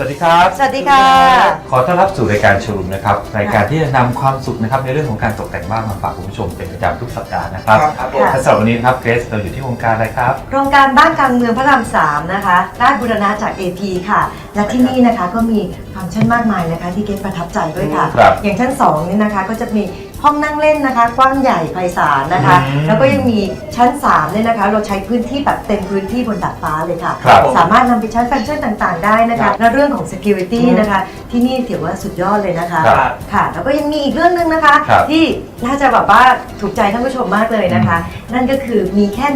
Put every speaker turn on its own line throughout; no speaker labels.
ครับ
สวัสดีค่ะ
ขอต้อนรับสู่รายการชูรุมนะครับรายการที่จะนำความสุขนะครับในเรื่องของการตกแต่งบ้านมาฝากคุณผู้ชมเป็นประจำทุกสัปดาห์นะครับ
ครับผม
และสำหรับวันนี้นะครับเกรซเราอยู่ที่วงการอะไรครับ
โครงการบ้านกลางเมืองพระรามสามนะคะราชบุรณะจาก AP ค่ะ และที่นี่นะคะก็มีฟังก์ชันมากมายนะคะที่เกณประทับใจด้วยค่ะ
ครับ
อย่างชั้น2นี่นะคะก็จะมี ห้องนั่งเล่นนะคะ กว้างใหญ่ไพศาลนะคะ
อืม
แล้วก็ยังมีชั้น3เนี่ยนะคะ เราใช้พื้นที่แบบเต็มพื้นที่บนดาดฟ้าเลยค่ะ
ครับ
สามารถนำไปใช้ฟังก์ชันต่างๆ ได้นะ
ครั
คะ
บ
และเรื่องของ security นะคะ ที่นี่ถือว่าสุดยอดเลยนะคะ
ครับ
ค่ะ แล้วก็ยังมีอีกเรื่องหนึงนะคะ
ครับ
ที่น่าจะแบบว่าถูกใจท่านผู้ชมมากเลยนะคะ นั่นก็คือมีแค่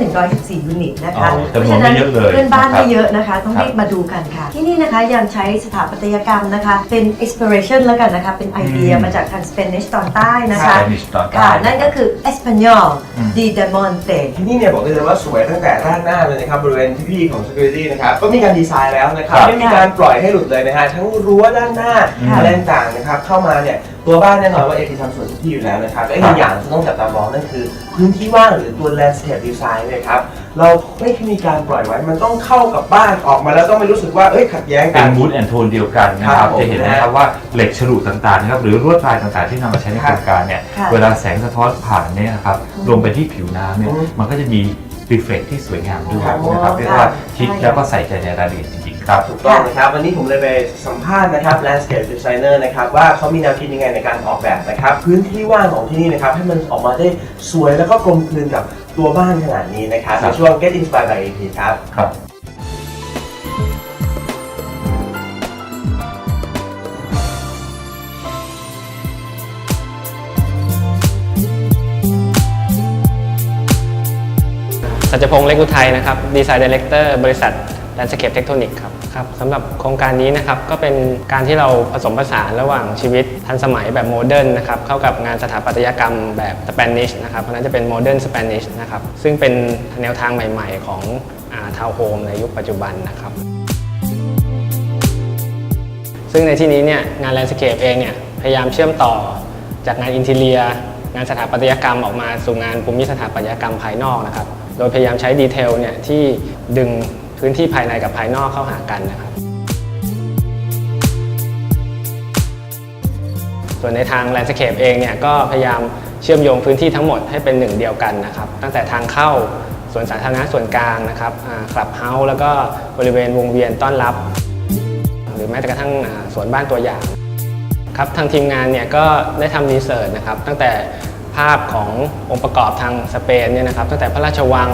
114 ยูนิตนะคะ
อ๋อจำนวนไม่เยอะเลย
เพื่อนบ้าน
นะครับ
ไม่เยอะนะคะ ต้อง
ครับ
รีบมาดูกันค่ะ ที่นี่นะคะยังใช้สถาปัตยกรรมนะคะ เป็น inspiration แล้วกันนะคะ เป็นไอเดีย
อืม
มาจากทาง Spanish ตอนใต้นะคะ
Spanish ตอนใต้
ค่ะ นั่นก็คือ Espanol
อืม
de Demonte
ที่นี่เนี่ยบอกได้เลยว่าสวยตั้งแต่ด้านหน้าเลยนะครับบริเวณที่พี่ของ security นะครับก็มีการดีไซน์แล้วนะครับ
ครับ
ไม่มีการปล่อยให้หลุดเลยนะฮะทั้งรั้วด้านหน้า
ค่ะ
อะไรต่างๆนะครับเข้ามาเนี่ย ตัวบ้านแน่นอนว่าเอทีทำส่วนทุกที่อยู่แล้วนะครับและอีกหนึ่งอย่างที่ต้องจับตามองนั่นคือ พื้นที่ว่างหรือตัว landscape design เนี่ยครับเราไม่มีการปล่อยไว้ มันต้องเข้ากับบ้านออกมาแล้วต้องไม่รู้สึกว่าเอ้ยขัดแย้ง
เป็
กันน
มูดแอนโทนเดียวกันนะค
ครั
รับบ
ผม
จะเห็นนะครับว่าเหล็กฉลุต่างๆนะครับหรือลวดลายต่างๆที่นำมาใช้ใน
ค
โครับรงการเนี่ย
ค่ะ
เวลาแสงสะท้อนผ่านเนี่ยนะครับลงไปที่ผิวน้ำเนี่ย
อืม
มันก็จะมีรีเฟล็กที่สวยงามด้วย
ครับ
นะครับเรียกว่าคิดแล้วก็ใส่ใจในรายละเอียดจริงๆ ครับ
ถูกต้องนะครับ วันนี้ผมเลยไปสัมภาษณ์นะครับ landscape designer นะครับ ว่าเขามีแนวคิดยังไงในการออกแบบนะครับ พื้นที่ว่างของที่นี่นะครับ ให้มันออกมาได้สวยแล้วก็กลมกลืนกับตัวบ้านขนาดนี้นะครับ
ครั
ใน
บ
ช่วง get inspired by AP ครับ
ครับ
สัจพงษ์เล็กอุทัยนะครับ ดีไซน์ดีเลกเตอร์บริษัท Landscape Tectonic ครับ ครับสำหรับโครงการนี้นะครับก็เป็นการที่เราผสมผสานระหว่างชีวิตทันสมัยแบบโมเดิร์นนะครับเข้ากับงานสถาปัตยกรรมแบบสเปนิชนะครับเพราะฉะนั้นจะเป็นโมเดิร์นสเปนิชนะครับซึ่งเป็นแนวทางใหม่ ๆ ของทาวน์โฮมในยุคปัจจุบันนะครับ ซึ่งในที่นี้เนี่ยงานแลนด์สเคปเองเนี่ยพยายามเชื่อมต่อจากงานอินเทเรียงานสถาปัตยกรรมออกมาสู่งานภูมิสถาปัตยกรรมภายนอกนะครับ โดยพยายามใช้ดีเทลเนี่ยที่ดึง พื้นที่ภายในกับภายนอกเข้าหากันนะครับ ส่วนในทางแลนด์สเคปเองเนี่ยก็พยายามเชื่อมโยงพื้นที่ทั้งหมดให้เป็นหนึ่งเดียวกันนะครับ ตั้งแต่ทางเข้าสวนสาธารณะส่วนกลางนะครับคลับเฮาส์แล้วก็บริเวณวงเวียนต้อนรับ หรือแม้แต่กระทั่งสวนบ้านตัวอย่างครับทางทีมงานเนี่ยก็ได้ทำรีเสิร์ชนะครับตั้งแต่ ภาพขององค์ประกอบทางสเปนเนี่ยนะครับตั้งแต่พระราชวัง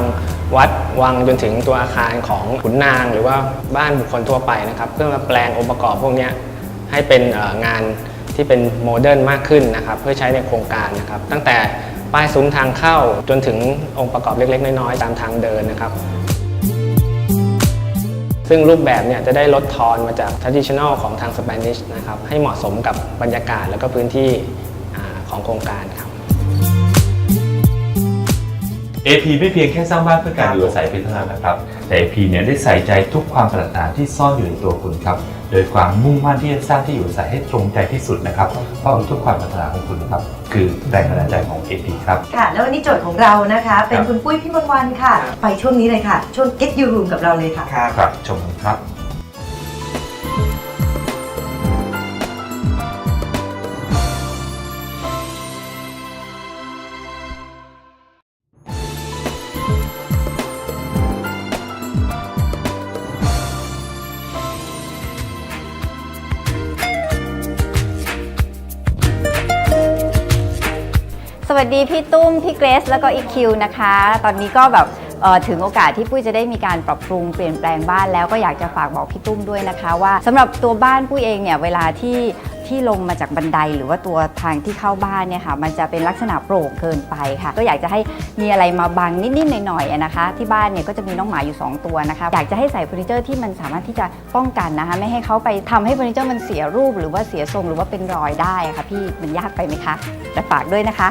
วัดวังจนถึงตัวอาคารของขุนนาง หรือว่าบ้านบุคคลทั่วไปนะครับเพื่อมาแปลงองค์ประกอบพวกนี้ให้เป็นงานที่เป็นโมเดิร์นมากขึ้นนะครับเพื่อใช้ในโครงการนะครับตั้งแต่ป้ายซุ้มทางเข้าจนถึงองค์ประกอบเล็ก ๆ น้อยๆตามทางเดินนะครับซึ่งรูปแบบเนี่ยจะได้ลดทอนมาจาก traditional ของทาง Spanish นะครับให้เหมาะสมกับบรรยากาศแล้วก็พื้นที่ของโครงการครับ
AP ไม่เพียงแค่สร้างบ้านเพื่อการอยู่อาศัยเพียงเท่านั้นนะครับ แต่ AP เนี่ยได้ใส่ใจทุกความปรารถนาที่ซ่อนอยู่ในตัวคุณครับ โดยความมุ่งมั่นที่จะสร้างที่อยู่อาศัยให้ตรงใจที่สุดนะครับ เพราะทุกความปรารถนาของคุณครับ คือแรงบันดาลใจของ AP ครับ
ค่ะ แล้ววันนี้โจทย์ของเรานะคะ เป็น
ครับ
คุณปุ้ยพี่มนวันค่ะ ไปช่วงนี้เลยค่ะ ช่วง Get You Room กับเราเลยค่ะ
ครับ
ครับชมกันครับ
สวัสดีพี่ตุ้ม พี่เกรซแล้วก็อีคิวนะคะ ตอนนี้ก็แบบถึงโอกาสที่ปุ้ยจะได้มีการปรับปรุงเปลี่ยนแปลงบ้านแล้วก็อยากจะฝากบอกพี่ตุ้มด้วยนะคะ ว่าสำหรับตัวบ้านปุ้ยเองเนี่ยเวลาที่ที่ลงมาจากบันไดหรือว่าตัวทางที่เข้าบ้านเนี่ยค่ะมันจะเป็นลักษณะโปร่งเกินไปค่ะ ก็อยากจะให้มีอะไรมาบังนิดๆหน่อยๆนะคะ ที่บ้านเนี่ยก็จะมีน้องหมาอยู่ 2 ตัวนะคะอยากจะให้ใส่เฟอร์นิเจอร์ที่มันสามารถที่จะป้องกันนะคะ ไม่ให้เขาไปทำให้เฟอร์นิเจอร์มันเสียรูป หรือว่าเสียทรงหรือว่าเป็นรอยได้ค่ะพี่มันยากไปไหมคะแต่ฝากด้วยนะคะ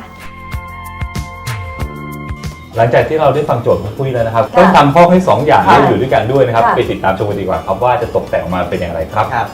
หลังจากที่เราได้ฟังโจทย์ของปุ้ยแล้วนะครับ
ค่ะ
ต้องทำห้องให้สองอย่าง
ค่ะ
ได้อยู่ด้วยกันด้วยนะครับ
ค่ะ
ไปติดตามชมกันดีกว่าครับว่าจะตกแต่งออกมาเป็นอย่างไรครับ
ครับ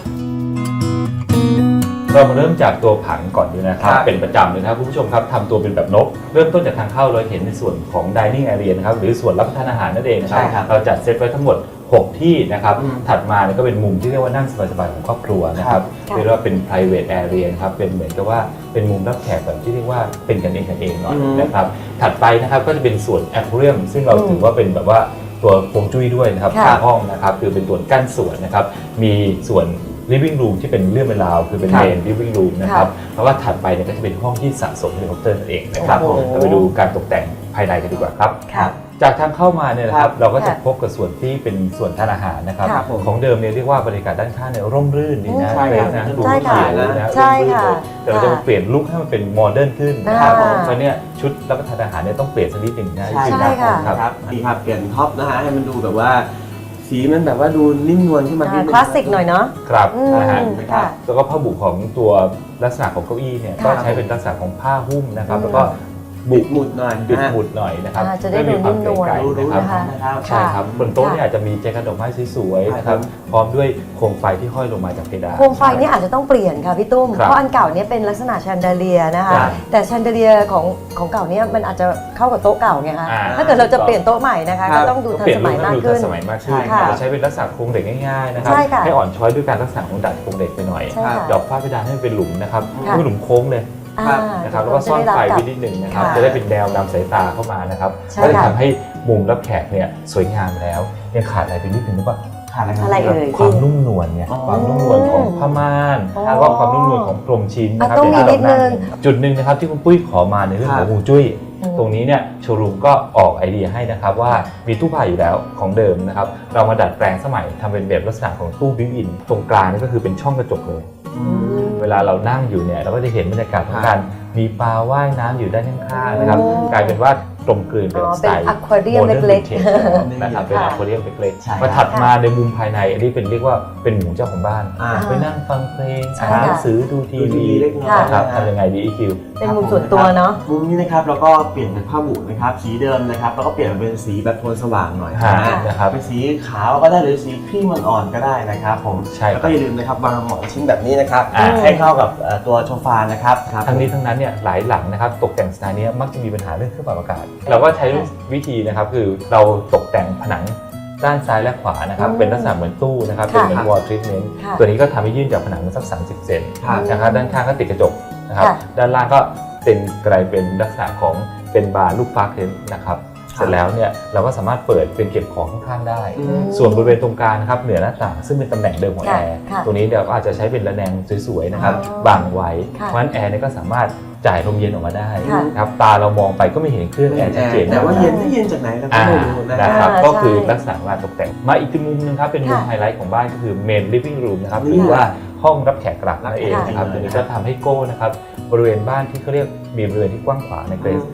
เรามาเริ่มจากตัวผังก่อนดีนะครับ
ครับ
เป็นประจำเลยนะครับคุณผู้ชมครับทำตัวเป็นแบบนก เริ่มต้นจากทางเข้าเราเห็นในส่วนของ dining area นะครับหรือส่วนรับประทานอาหารนั่นเองนะครับ
ใช่ครับ
เราจัดเซตไว้ทั้งหมด 6 ที่นะครับ
อืม
ถัดมาเนี่ยก็เป็นมุมที่เรียกว่านั่งสบายๆของครอบครัวนะครับ
ค่ะ
เรียกว่าเป็น private area นะครับเป็นเหมือนกับว่าเป็นมุมรับแขกแบบที่เรียกว่าเป็นกันเองกันเองหน่อย
อืม
นะครับถัดไปนะครับก็จะเป็นส่วน aquarium ซึ่งเรา
อืม
ถือว่าเป็นแบบว่าตัวโครงจุ้ยด้วยนะครับ
ค่ะ
ข้างห้องนะครับคือเป็นตัวกั้นส่วนนะครับมีส่วน living room ที่เป็นเรื่องเป็นราวคือเป็น
ครับ
main living room นะครับแล้วก็ถัดไปเนี่ยก็จะเป็นห้องที่สะสมเฮลิคอปเตอร์นั่นเองนะครับ
โอ้โห
เราไปดูการตกแต่งภายในกันดีกว่าครับ
ค่ะ
จากทางเข้ามาเนี่ยนะค
ครั
รับบเราก็จะ
ค่ะ
พบกับส่วนที่เป็นส่วนทานอาหารนะครับ
ค่ะ
ของเดิมเนี่ยเรียกว่าบรรยากาศด้านข้างเนี่ยร่มรื่นดีนะ
ใช่
เฟ
ครั
ร
บ
ชนะดู
ใช่ค่ะ
เขียวนะ
ใช่
ร่มรื่น
ค่ะ
เลยแต่เราจะ
ค่ะ
เปลี่ยนลุคให้มันเป็นโมเดิร์นขึ้นนะครับ
อ่า
เพราะเนี่ยชุดรับประทานอาหารเนี่ยต้องเปลี่ยนสักนิดหนึ่งนะ
ใช่
จริงๆ
ใช่ค่ะ
ครับ
ครับนี่ครับเปลี่ยนท็อปนะฮะให้มันดูแบบว่า สีมันแบบว่าดูนิ่มนวลขึ้นมานิดนึง
คลาสสิกหน่อยเนาะ
ครับ
อืม
นะฮะ
ค่ะ
แล้วก็ผ้าบุของตัวลักษณะของเก้าอี้เนี่ย
ค่ะ
ก็ใช้เป็นลักษณะของผ้าหุ้มนะครับ
อืม
แล้วก็
บุกหมุดหน่อย
บิด
นะฮะ
หมุดหน่อยนะครับ
อ่าจะได้
เพื่อมีความ
ดูนิ่มนวล
เก๋
ดู
ๆ
รู้
นะครับ
นะครับ
ใช่ครับบนโต๊ะเนี่ย
ค่ะ
อาจจะมีแจกันดอกไม้สวยๆนะครับ
ครับ
พร้อมด้วยโคมไฟที่ห้อยลงมาจากเพดาน
โคมไฟนี่อาจจะต้องเปลี่ยนค่ะพี่ตุ้ม
ครับ
เพราะอันเก่าเนี่ยเป็นลักษณะแชนเดเลียนะคะ
ครับ
แต่แชนเดเลียของของเก่าเนี่ยมันอาจจะเข้ากับโต๊ะเก่าไงคะ
อ่า
ถ้าเกิดเราจะเปลี่ยนโต๊ะใหม่นะคะ
ครั
ก็
บ
ต้องดูทัน
เปลี่ยน
ส
รู
มั
ป
ย
ให้
มาก
ดูทั
ขึ้
น
น
สมัยมากขึ้น
ใช่
ค่ะ
อาจจะใช้เป็นลักษณะโครงเหล็กง่ายๆนะครับ
ใช่ค่ะ
ให้อ่อนช้อยด้วยการลักษณะของดัดโครงเหล็กไปหน่อย
ใช่ค่ะ
ดอกฟ้าเพดานให้มันเป็นหลุมนะครับ
ค่ะ
ให้เป็นหลุมโค้งเลย
อ่า
นะครับแล้วก็ซ่อนไฟไว้นิดนึงนะครับ
ค่ะ
จะได้เป็นแนวนำสายตาเข้ามานะครับ
ใช่
ก็จะ
ค่ะ
ทำให้มุมรับแขกเนี่ยสวยงามแล้วยังขาดอะไรไปนิดนึงหรือเปล่า
ขาดอะไรค
อะไร
รับ
เอ่ย
ความนุ่มนวลเนี่ย
อ๋อ
ความนุ่มนวลของผ้าม่าน
อ๋อ
แล้วก็ความนุ่มนวลของพรมชิ้นนะครับ
อะต้องมี
อย่างที่เรา
นิดนึง
นั่จุดหนึ่งนะครับที่คุณปุ้ยขอมาในเรื่องของ
ครับ
ฮวงจุ้ย
อืม
ตรงนี้เนี่ยโชว์รูมก็ออกไอเดียให้นะครับว่ามีตู้ผ้าอยู่แล้วของเดิมนะครับเรามาดัดแปลงสมัยทำเป็นแบบลักษณะของตู้บิวอิน ตรงกลางนี่ก็คือเป็นช่องกระจกเลย
อืม
เวลาเรานั่งอยู่เนี่ยเราก็จะเห็นบรรยากาศของการมีปลาว่ายน้ำอยู่ด้านข้างๆนะครับ
โอ้
กลายเป็นว่ากลมกลืนเป็น
อ๋อ
สไตล์
เป็น aquarium
โมดิร์น
เล็กๆ
วินเทจนะครับเป็น
ค่ะ
อะควาเรียมเล็ก
ใช่
ๆมาถัดมาในมุมภายใน อันนี้เป็นเรียกว่าเป็นหมู่เจ้าของบ้าน
อ่า
ไปนั่งฟังเพลง
ใช่
อ่านหนัง
ค่ะ
สือดูที
ดูที
วี
วีเล็กน้อย
นะครับ
นะฮะ
ทำยังไงดี EQ
เป็นมุมส่วนตัวเนาะ
มุมนี้นะครับเราก็เปลี่ยนเป็นผ้าบุนะครับ สีเดิมนะครับ แล้วก็เปลี่ยนเป็นสีแบบโทนสว่างหน่อย
ฮะ
นะฮะ
นะครับ
เป็นสีขาวก็ได้หรือสีครีมอ่อนๆก็ได้นะครับผม
ใช่ครับ
แล้วก็อย่าลืมนะครับวางหมอนชิ้นแบบนี้นะครับ
อ่า
ให้เข้ากับเอ่อตัวโซฟานะครับครับ
ทั้งนี้ทั้งนั้นเนี่ยหลายหลังนะครับตกแต่งสไตล์เนี้ยมักจะมีปัญหาเรื่องเครื่องปรับอากาศเราก็ใช้วิธีนะครับคือเราตกแต่งผนังด้านซ้ายและขวานะครับ
อืม
เป็นลักษณะเหมือนตู้นะครับ
ค่ะ
เป็นเหมือน wall treatment
ค่ะ
ตัวนี้ก็ทำให้ยื่นจากผนังสัก 30 เซน
ครับ
นะครับด้านข้างก็ติดกระจก นะครับ
ค่ะ
ด้านล่างก็เป็นกลายเป็นลักษณะของเป็นบาร์ลูกฟักเทนนะครับ เสร็จแล้วเนี่ยเราก็สามารถเปิดเป็นเก็บของข้างๆได้
อืม
ส่วนบริเวณตรงกลางนะครับเหนือหน้าต่างซึ่งเป็นตำแหน่งเดิมของแอ
ค่ะ
ร์
ค่ะ
ตัวนี้เดี๋ยวก็อาจจะใช้เป็นระแนงสวยๆนะครับ
อ๋อ
บังไว้
ค่ะ
เพราะฉะนั้นแอร์เนี่ยก็สามารถจ่ายลมเย็นออกมาได้
ค่ะ
นะครับตาเรามองไปก็ไม่เห็นเครื่องแอร์ชัดเจน
แต่ว่าะเย็นที่เย็นจากไหนเราก็
อ่า
ไม่รู้นะ
นะ
ค
ค
รั
รั
บบ
ก็คือ
ใช่
ลักษณะการตกแต่ง มาอีกมุมหนึงครับเป็นมุม
ค่ะ
ไฮไลท์ของบ้านก็คือเมนลิฟ i ิ g งรูมนะครับ
นี่
หรือว่า ห้องรับแขกกลับนั่นเอง
ค่ะ
นะครับตัวนี้ก็ทำให้โก้นะครับบริเวณบ้านที่เขาเรียกมีบริเวณที่กว้างขวางในเกรส